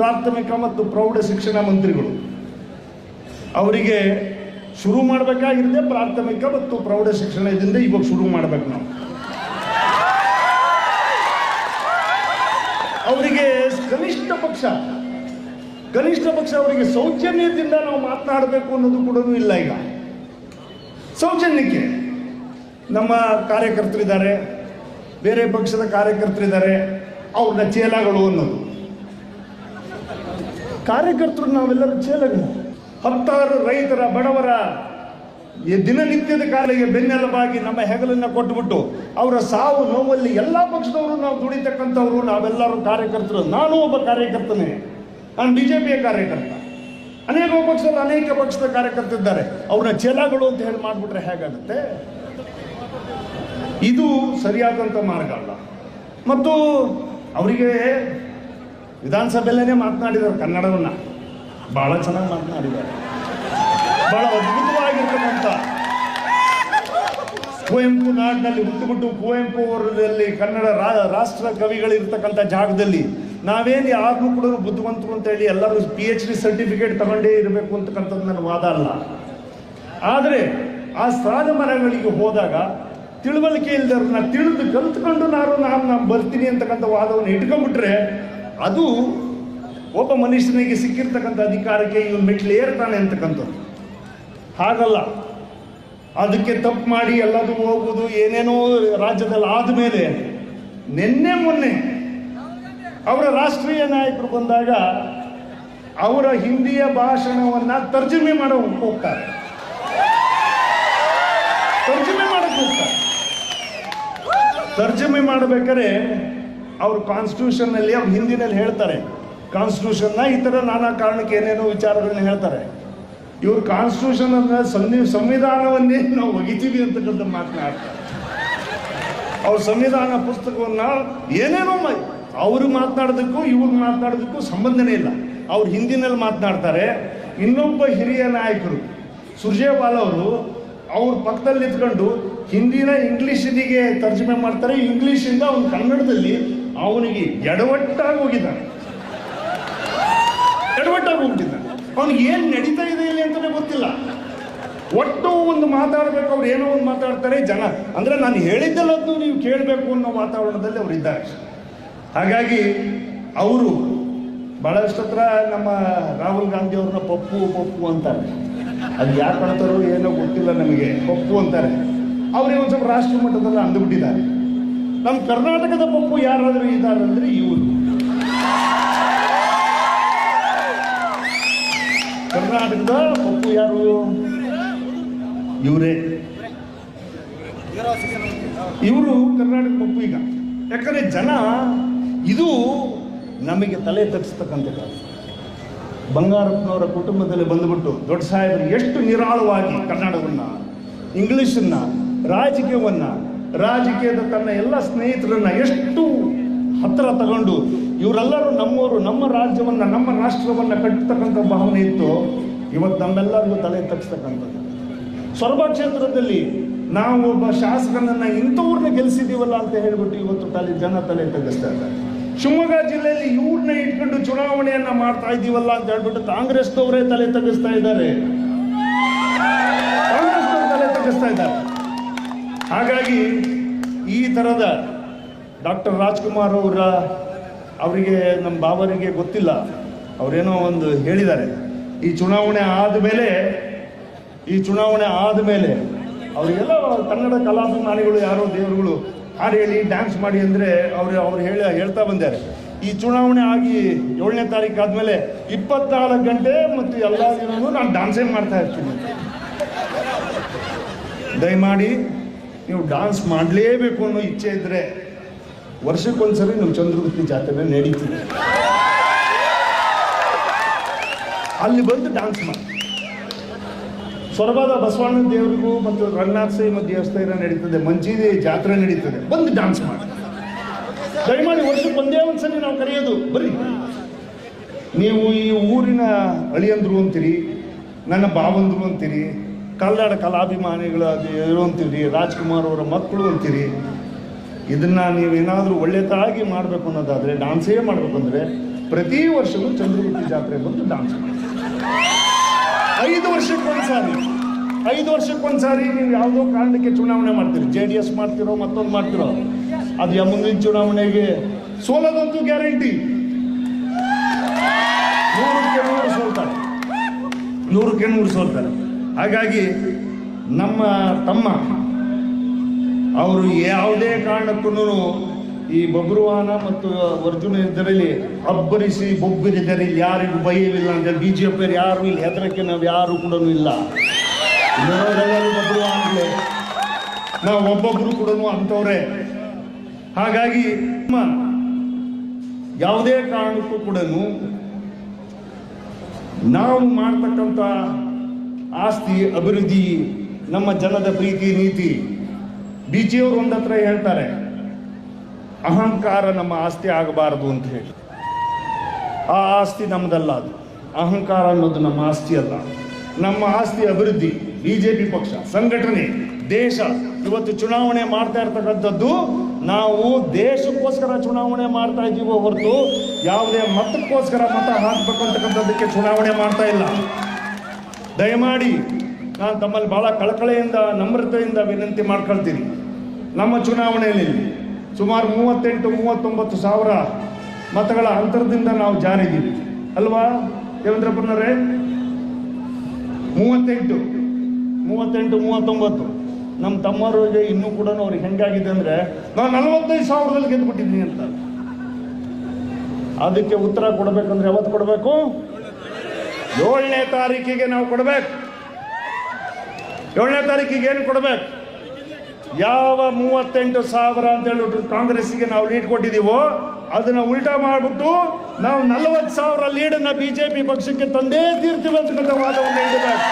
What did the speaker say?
ಪ್ರಾಥಮಿಕ ಮತ್ತು ಪ್ರೌಢ ಶಿಕ್ಷಣ ಮಂತ್ರಿಗಳು. ಅವರಿಗೆ ಶುರು ಮಾಡಬೇಕಾಗಿರದೆ ಪ್ರಾಥಮಿಕ ಮತ್ತು ಪ್ರೌಢ ಶಿಕ್ಷಣದಿಂದ ಇವಾಗ ಶುರು ಮಾಡ್ಬೇಕು ನಾವು. ಅವರಿಗೆ ಕನಿಷ್ಠ ಪಕ್ಷ ಕನಿಷ್ಠ ಪಕ್ಷ ಅವರಿಗೆ ಸೌಜನ್ಯದಿಂದ ನಾವು ಮಾತನಾಡಬೇಕು ಅನ್ನೋದು ಕೂಡ ಇಲ್ಲ ಈಗ. ಸೌಜನ್ಯಕ್ಕೆ ನಮ್ಮ ಕಾರ್ಯಕರ್ತರಿದ್ದಾರೆ, ಬೇರೆ ಪಕ್ಷದ ಕಾರ್ಯಕರ್ತರಿದ್ದಾರೆ, ಅವ್ರನ್ನ ಚೇಲಗಳು ಅನ್ನೋದು. ಕಾರ್ಯಕರ್ತರು ನಾವೆಲ್ಲರೂ ಚೇಲಗಳು ಹತ್ತಾರು ರೈತರ ಬಡವರ ದಿನನಿತ್ಯದ ಕಾಲಿಗೆ ಬೆನ್ನೆಲುಬಾಗಿ ನಮ್ಮ ಹೆಗಲನ್ನ ಕೊಟ್ಟುಬಿಟ್ಟು ಅವರ ಸಾವು ನೋವಲ್ಲಿ ಎಲ್ಲ ಪಕ್ಷದವರು ನಾವು ದುಡಿತಕ್ಕಂಥವ್ರು, ನಾವೆಲ್ಲರೂ ಕಾರ್ಯಕರ್ತರು. ನಾನು ಒಬ್ಬ ಕಾರ್ಯಕರ್ತನೇ. ನಾನು ಬಿ ಜೆ ಪಿಯ ಕಾರ್ಯಕರ್ತ. ಅನೇಕ ಪಕ್ಷದ ಅನೇಕ ಪಕ್ಷದ ಕಾರ್ಯಕರ್ತರಿದ್ದಾರೆ ಅವ್ರನ್ನ ಚೇಲಾಗಳು ಅಂತ ಹೇಳಿ ಮಾಡಿಬಿಟ್ರೆ ಹೇಗಾಗುತ್ತೆ? ಇದು ಸರಿಯಾದಂಥ ಮಾರ್ಗ ಅಲ್ಲ. ಮತ್ತು ಅವರಿಗೆ ವಿಧಾನಸಭೆಯಲ್ಲೇ ಮಾತನಾಡಿದ್ದಾರೆ ಕನ್ನಡವನ್ನ. ಬಹಳ ಚೆನ್ನಾಗಿ ಮಾತನಾಡಿದ್ದಾರೆ. ಬಹಳ ಅದ್ಭುತವಾಗಿರ್ತಕ್ಕಂಥ ಕುವೆಂಪು ನಾಡಿನಲ್ಲಿ ಹುಟ್ಟುಬಿಟ್ಟು ಕುವೆಂಪು ಅವರಲ್ಲಿ ಕನ್ನಡ ರಾಷ್ಟ್ರ ಕವಿಗಳಿರ್ತಕ್ಕಂಥ ಜಾಗದಲ್ಲಿ ನಾವೇನು ಯಾರನ್ನೂ ಕೂಡ ಬುದ್ಧಿವಂತರು ಅಂತ ಹೇಳಿ ಎಲ್ಲರೂ ಪಿ ಎಚ್ ಡಿ ಸರ್ಟಿಫಿಕೇಟ್ ತಗೊಂಡೇ ಇರಬೇಕು ಅಂತಕ್ಕಂಥದ್ದು ನನ್ನ ವಾದ ಅಲ್ಲ. ಆದರೆ ಆ ಸ್ಥಾನಮಾನಗಳಿಗೆ ಹೋದಾಗ ತಿಳುವಳಿಕೆ ಇಲ್ದವ್ರನ್ನ ತಿಳಿದು ಕಲ್ತ್ಕೊಂಡು ನಾನು ನಾನು ನಾನು ಬರ್ತೀನಿ ಅಂತಕ್ಕಂಥ ವಾದವನ್ನು ಇಟ್ಕೊಂಡ್ಬಿಟ್ರೆ ಅದು ಒಬ್ಬ ಮನುಷ್ಯನಿಗೆ ಸಿಕ್ಕಿರ್ತಕ್ಕಂಥ ಅಧಿಕಾರಕ್ಕೆ ಇವನು ಮೆಟ್ಲು ಏರ್ತಾನೆ ಅಂತಕ್ಕಂಥದ್ದು. ಹಾಗಲ್ಲ. ಅದಕ್ಕೆ ತಪ್ಪು ಮಾಡಿ ಎಲ್ಲದೂ ಹೋಗುವುದು ಏನೇನೋ ರಾಜ್ಯದಲ್ಲಿ ಆದಮೇಲೆ ನಿನ್ನೆ ಮೊನ್ನೆ ಅವರ ರಾಷ್ಟ್ರೀಯ ನಾಯಕರು ಬಂದಾಗ ಅವರ ಹಿಂದಿಯ ಭಾಷಣವನ್ನು ತರ್ಜುಮೆ ಮಾಡೋ ಹೋಗ್ತಾರೆ. ತರ್ಜುಮೆ ಮಾಡಕ್ಕೆ ಹೋಗ್ತಾರೆ. ತರ್ಜುಮೆ ಮಾಡಬೇಕಾದ್ರೆ ಅವ್ರ ಕಾನ್ಸ್ಟಿಟ್ಯೂಷನ್ ಅಲ್ಲಿ, ಅವ್ರು ಹಿಂದಿನಲ್ಲಿ ಹೇಳ್ತಾರೆ. ಕಾನ್ಸ್ಟಿಟ್ಯೂಷನ್ನ ಈ ಥರ ನಾನಾ ಕಾರಣಕ್ಕೆ ಏನೇನೋ ವಿಚಾರಗಳನ್ನ ಹೇಳ್ತಾರೆ. ಇವ್ರು ಕಾನ್ಸ್ಟಿಟ್ಯೂಷನ್ ಅಂದ್ರೆ ಸಂವಿ ಸಂವಿಧಾನವನ್ನೇ ನಾವು ಒಗಿತೀವಿ ಅಂತಕ್ಕಂಥ ಮಾತನಾಡ್ತಾರೆ ಅವ್ರ ಸಂವಿಧಾನ ಪುಸ್ತಕವನ್ನ ಏನೇನೋ ಅವ್ರು ಮಾತನಾಡೋದಕ್ಕೂ, ಇವ್ರು ಮಾತನಾಡೋದಕ್ಕೂ ಸಂಬಂಧನೇ ಇಲ್ಲ. ಅವ್ರು ಹಿಂದಿನಲ್ಲಿ ಮಾತನಾಡ್ತಾರೆ. ಇನ್ನೊಬ್ಬ ಹಿರಿಯ ನಾಯಕರು, ಸುರ್ಜೇವಾಲ್ ಅವರು, ಅವ್ರ ಪಕ್ಕದಲ್ಲಿ ನಿಂತ್ಕೊಂಡು ಹಿಂದಿನ ಇಂಗ್ಲೀಷಿಗೆ ತರ್ಜುಮೆ ಮಾಡ್ತಾರೆ. ಇಂಗ್ಲೀಷಿಂದ ಅವ್ನು ಕನ್ನಡದಲ್ಲಿ ಅವನಿಗೆ ಎಡವಟ್ಟಾಗಿ ಹೋಗಿದ್ದಾನೆ. ಎಡವಟ್ಟಾಗಿ ಹೋಗ್ತಿದ್ದಾನೆ ಅವನಿಗೆ ಏನು ನಡೀತಾ ಇದೆ ಇಲ್ಲಿ ಅಂತಾನೆ ಗೊತ್ತಿಲ್ಲ. ಒಟ್ಟು ಒಂದು ಮಾತಾಡಬೇಕು, ಅವ್ರು ಏನೋ ಒಂದು ಮಾತಾಡ್ತಾರೆ ಜನ. ಅಂದ್ರೆ ನಾನು ಹೇಳಿದ್ದಲ್ಲದ್ದು ನೀವು ಕೇಳಬೇಕು ಅನ್ನೋ ವಾತಾವರಣದಲ್ಲಿ ಅವ್ರು ಇದ್ದಾರೆ. ಹಾಗಾಗಿ ಅವರು ಬಹಳಷ್ಟು ಹತ್ರ ನಮ್ಮ ರಾಹುಲ್ ಗಾಂಧಿ ಅವ್ರನ್ನ ಪಪ್ಪು ಪಪ್ಪು ಅಂತಾರೆ. ಅದು ಯಾಕೆ ಅಂತಾರೋ ಏನೋ ಗೊತ್ತಿಲ್ಲ ನಮಗೆ, ಪಪ್ಪು ಅಂತಾರೆ. ಅವ್ರಿಗೆ ಒಂದು ಸ್ವಲ್ಪ ರಾಷ್ಟ್ರ ಮಟ್ಟದಲ್ಲಿ ಅಂದುಬಿಟ್ಟಿದ್ದಾರೆ. ನಮ್ಮ ಕರ್ನಾಟಕದ ಪಪ್ಪು ಯಾರಾದರೂ ಇದ್ದಾರಂದ್ರೆ ಇವರು. ಕರ್ನಾಟಕದ ಪಪ್ಪು ಯಾರು? ಇವರೇ. ಇವರು ಕರ್ನಾಟಕ ಪಪ್ಪು ಈಗ. ಯಾಕಂದ್ರೆ ಜನ ಇದು ನಮಗೆ ತಲೆ ತಗ್ಸ್ತಕ್ಕಂಥ ಕೆಲಸ ಬಂಗಾರಪ್ಪನವರ ಕುಟುಂಬದಲ್ಲಿ ಬಂದುಬಿಟ್ಟು ದೊಡ್ಡ ಸಾಹೇಬರು ಎಷ್ಟು ನಿರಾಳವಾಗಿ ಕನ್ನಡವನ್ನು, ಇಂಗ್ಲೀಷನ್ನು, ರಾಜಕೀಯವನ್ನ ರಾಜಕೀಯದ ತನ್ನ ಎಲ್ಲ ಸ್ನೇಹಿತರನ್ನ ಎಷ್ಟು ಹತ್ತಿರ ತಗೊಂಡು ಇವರೆಲ್ಲರೂ ನಮ್ಮವರು ನಮ್ಮ ರಾಜ್ಯವನ್ನ, ನಮ್ಮ ರಾಷ್ಟ್ರವನ್ನ ಕಟ್ಟತಕ್ಕಂಥ ಭಾವನೆ ಇತ್ತು. ಇವತ್ತು ನಮ್ಮೆಲ್ಲರಿಗೂ ತಲೆ ತಗ್ಸ್ತಕ್ಕಂಥದ್ದು. ಸೊರಬ ಕ್ಷೇತ್ರದಲ್ಲಿ ನಾವು ಒಬ್ಬ ಶಾಸಕನನ್ನು ಇಂಥವ್ರನ್ನ ಗೆಲ್ಲಿಸಿದೀವಲ್ಲ ಅಂತ ಹೇಳ್ಬಿಟ್ಟು ಇವತ್ತು ತಲೆ, ಜನ ತಲೆ ತಗ್ಗಿಸ್ತಾ ಇದ್ದಾರೆ. ಶಿವಮೊಗ್ಗ ಜಿಲ್ಲೆಯಲ್ಲಿ ಇವ್ರನ್ನ ಇಟ್ಕೊಂಡು ಚುನಾವಣೆಯನ್ನ ಮಾಡ್ತಾ ಇದ್ದೀವಲ್ಲ ಅಂತ ಹೇಳ್ಬಿಟ್ಟು ಕಾಂಗ್ರೆಸ್ನವರೇ ತಲೆ ತಗ್ಗಿಸ್ತಾ ಇದ್ದಾರೆ. ಕಾಂಗ್ರೆಸ್ನವರು ತಲೆ ತಗ್ಗಿಸ್ತಾ ಇದ್ದಾರೆ. ಹಾಗಾಗಿ ಈ ಥರದ ಡಾಕ್ಟರ್ ರಾಜ್ಕುಮಾರ್ ಅವರ ಅವರಿಗೆ, ನಮ್ಮ ಬಾಬರಿಗೆ ಗೊತ್ತಿಲ್ಲ. ಅವರೇನೋ ಒಂದು ಹೇಳಿದ್ದಾರೆ. ಈ ಚುನಾವಣೆ ಆದಮೇಲೆ ಈ ಚುನಾವಣೆ ಆದಮೇಲೆ ಅವರಿಗೆಲ್ಲ ಕನ್ನಡ ಕಲಾಭಿಮಾನಿಗಳು ಯಾರೋ ದೇವರುಗಳು ಹಾಡು ಹೇಳಿ ಡ್ಯಾನ್ಸ್ ಮಾಡಿ ಅಂದರೆ ಅವರು, ಅವ್ರು ಹೇಳಿ, ಹೇಳ್ತಾ ಬಂದಿದ್ದಾರೆ ಈ ಚುನಾವಣೆ ಆಗಿ ಏಳನೇ ತಾರೀಕು ಆದಮೇಲೆ ಇಪ್ಪತ್ತಾರು ಗಂಟೆ ಮತ್ತು ಎಲ್ಲ ದಿನವೂ ನಾನು ಡ್ಯಾನ್ಸೇ ಮಾಡ್ತಾ ಇರ್ತೀನಿ. ದಯಮಾಡಿ ನೀವು ಡಾನ್ಸ್ ಮಾಡಲೇಬೇಕು ಅನ್ನೋ ಇಚ್ಛೆ ಇದ್ದರೆ ವರ್ಷಕ್ಕೊಂದ್ಸರಿ ನೀವು ಚಂದ್ರಗುತ್ತಿ ಜಾತ್ರೆ ನಡೀತೀವಿ ಅಲ್ಲಿ ಬಂದು ಡಾನ್ಸ್ ಮಾಡಿ. ಸೊರಬಾದ ಬಸವಣ್ಣ ದೇವರಿಗೂ ಮತ್ತು ರಂಗನಾಥ ಮತ್ತು ದೇವಸ್ಥಾನ ನಡೀತದೆ ಮಂಚಿದಿ ಜಾತ್ರೆ ನಡೀತದೆ, ಬಂದು ಡಾನ್ಸ್ ಮಾಡಿ. ದಯಮಾಡಿ ವರ್ಷಕ್ಕೆ ಒಂದೇ ಒಂದ್ಸರಿ ನಾವು ಕರೆಯೋದು, ಬರ್ರಿ. ನೀವು ಈ ಊರಿನ ಅಳಿಯಂದ್ರು ಅಂತೀರಿ, ನನ್ನ ಬಾವಂದ್ರು ಅಂತೀರಿ ಕನ್ನಡ ಅದು ಇರು ಅಂತೀರಿ ರಾಜ್ಕುಮಾರ್ ಅವರ ಮಕ್ಕಳು ಅಂತೀರಿ, ಇದನ್ನ ನೀವೇನಾದರೂ ಒಳ್ಳೆಯದಾಗಿ ಮಾಡಬೇಕು ಅನ್ನೋದಾದರೆ ಡಾನ್ಸೇ ಮಾಡಬೇಕಂದ್ರೆ ಪ್ರತಿ ವರ್ಷವೂ ಚಂದ್ರಗುತ್ತಿ ಜಾತ್ರೆ ಬಂದು ಡಾನ್ಸ್ ಐದು ವರ್ಷಕ್ಕೊಂದ್ಸಾರಿ ಐದು ವರ್ಷಕ್ಕೊಂದ್ಸಾರಿ ನೀವು ಯಾವುದೋ ಕಾರಣಕ್ಕೆ ಚುನಾವಣೆ ಮಾಡ್ತೀರಿ? ಜೆ ಡಿ ಎಸ್ ಮಾಡ್ತಿರೋ, ಮತ್ತೊಂದು ಮಾಡ್ತಿರೋ? ಅದು ಯಾವ ಮುಂದಿನ ಚುನಾವಣೆಗೆ ಸೋಲೋದಂತೂ ಗ್ಯಾರಂಟಿ. ನೂರಕ್ಕೆ ನೂರು ಸೋಲ್ತಾರೆ. ನೂರಕ್ಕೆ ನೂರು ಸೋಲ್ತಾರೆ. ಹಾಗಾಗಿ ನಮ್ಮ ತಮ್ಮ, ಅವರು ಯಾವುದೇ ಕಾರಣಕ್ಕೂ ಈ ಬಬ್ರುವಾನ ಮತ್ತು ಅರ್ಜುನ ಇದರಲ್ಲಿ ಅಬ್ಬರಿಸಿ ಬೊಬ್ಬಿರಿದರೆ ಯಾರಿಗೂ ಭಯವಿಲ್ಲ ಅಂತ ಬಿ ಜೆ ಪಿ ಯಾರು ಇಲ್ಲ ಹೆದರಕ್ಕೆ ನಾವು ಯಾರು ಕೂಡ ಇಲ್ಲ. ನಾವು ಒಬ್ಬೊಬ್ಬರು ಕೂಡ ಅಂಥವ್ರೆ. ಹಾಗಾಗಿ ನಮ್ಮ ಯಾವುದೇ ಕಾರಣಕ್ಕೂ ಕೂಡ ನಾವು ಮಾಡ್ತಕ್ಕಂಥ ಆಸ್ತಿ, ಅಭಿವೃದ್ಧಿ, ನಮ್ಮ ಜನದ ಪ್ರೀತಿ, ನೀತಿ. ಬಿ ಜಿ ಅವರು ಒಂದತ್ರ ಹತ್ರ ಹೇಳ್ತಾರೆ, ಅಹಂಕಾರ ನಮ್ಮ ಆಸ್ತಿ ಆಗಬಾರದು ಅಂತ ಹೇಳಿ. ಆ ಆಸ್ತಿ ನಮ್ಮದಲ್ಲ ಅದು. ಅಹಂಕಾರ ಅನ್ನೋದು ನಮ್ಮ ಆಸ್ತಿ ಅಲ್ಲ. ನಮ್ಮ ಆಸ್ತಿ ಅಭಿವೃದ್ಧಿ ಬಿ ಜೆ ಪಿ ಪಕ್ಷ, ಸಂಘಟನೆ, ದೇಶ. ಇವತ್ತು ಚುನಾವಣೆ ಮಾಡ್ತಾ ಇರ್ತಕ್ಕಂಥದ್ದು, ನಾವು ದೇಶಕ್ಕೋಸ್ಕರ ಚುನಾವಣೆ ಮಾಡ್ತಾ ಇದ್ದೀವೋ ಹೊರತು, ಯಾವುದೇ ಮತಕ್ಕೋಸ್ಕರ ಮತ ಹಾಕ್ಬೇಕು ಅಂತಕ್ಕಂಥದ್ದಕ್ಕೆ ಚುನಾವಣೆ ಮಾಡ್ತಾ ಇಲ್ಲ. ದಯಮಾಡಿ ನಾನು ತಮ್ಮಲ್ಲಿ ಬಹಳ ಕಳಕಳೆಯಿಂದ, ನಮ್ರತೆಯಿಂದ ವಿನಂತಿ ಮಾಡ್ಕೊಳ್ತೀನಿ. ನಮ್ಮ ಚುನಾವಣೆಯಲ್ಲಿ ಸುಮಾರು ಮೂವತ್ತೆಂಟು, ಮೂವತ್ತೊಂಬತ್ತು ಸಾವಿರ ಮತಗಳ ಅಂತರದಿಂದ ನಾವು ಜಾರಿದ್ದೀವಿ. ಅಲ್ವಾ ದೇವೇಂದ್ರಪ್ಪನವರೇ? ಮೂವತ್ತೆಂಟು ಮೂವತ್ತೆಂಟು, ಮೂವತ್ತೊಂಬತ್ತು. ನಮ್ಮ ತಮ್ಮರಿಗೆ ಇನ್ನೂ ಕೂಡ ಅವ್ರಿಗೆ ಹೆಂಗಾಗಿದೆ ಅಂದರೆ ನಾವು ನಲವತ್ತೈದು ಸಾವಿರದಲ್ಲಿ ಗೆದ್ದುಬಿಟ್ಟಿದ್ದೀನಿ ಅಂತ. ಅದಕ್ಕೆ ಉತ್ತರ ಕೊಡಬೇಕಂದ್ರೆ ಯಾವತ್ತು ಕೊಡಬೇಕು? ಏಳನೇ ತಾರೀಕಿಗೆ ನಾವು ಕೊಡಬೇಕು. ಏಳನೇ ತಾರೀಕಿಗೆ ಏನು ಕೊಡಬೇಕು? ಯಾವ ಮೂವತ್ತೆಂಟು ಸಾವಿರ ಅಂತ ಹೇಳ್ಬಿಟ್ಟು ಕಾಂಗ್ರೆಸ್ಗೆ ನಾವು ಲೀಡ್ ಕೊಟ್ಟಿದ್ದೀವೋ, ಅದನ್ನ ಉಲ್ಟಾ ಮಾಡಿಬಿಟ್ಟು ನಾವು ನಲವತ್ತು ಸಾವಿರ ಲೀಡನ್ನ ಬಿಜೆಪಿ ಪಕ್ಷಕ್ಕೆ ತಂದೇ ತೀರ್ತೀವಿ ಅಂತಕ್ಕಂಥ ವಾದವನ್ನು ಇಡಬೇಕು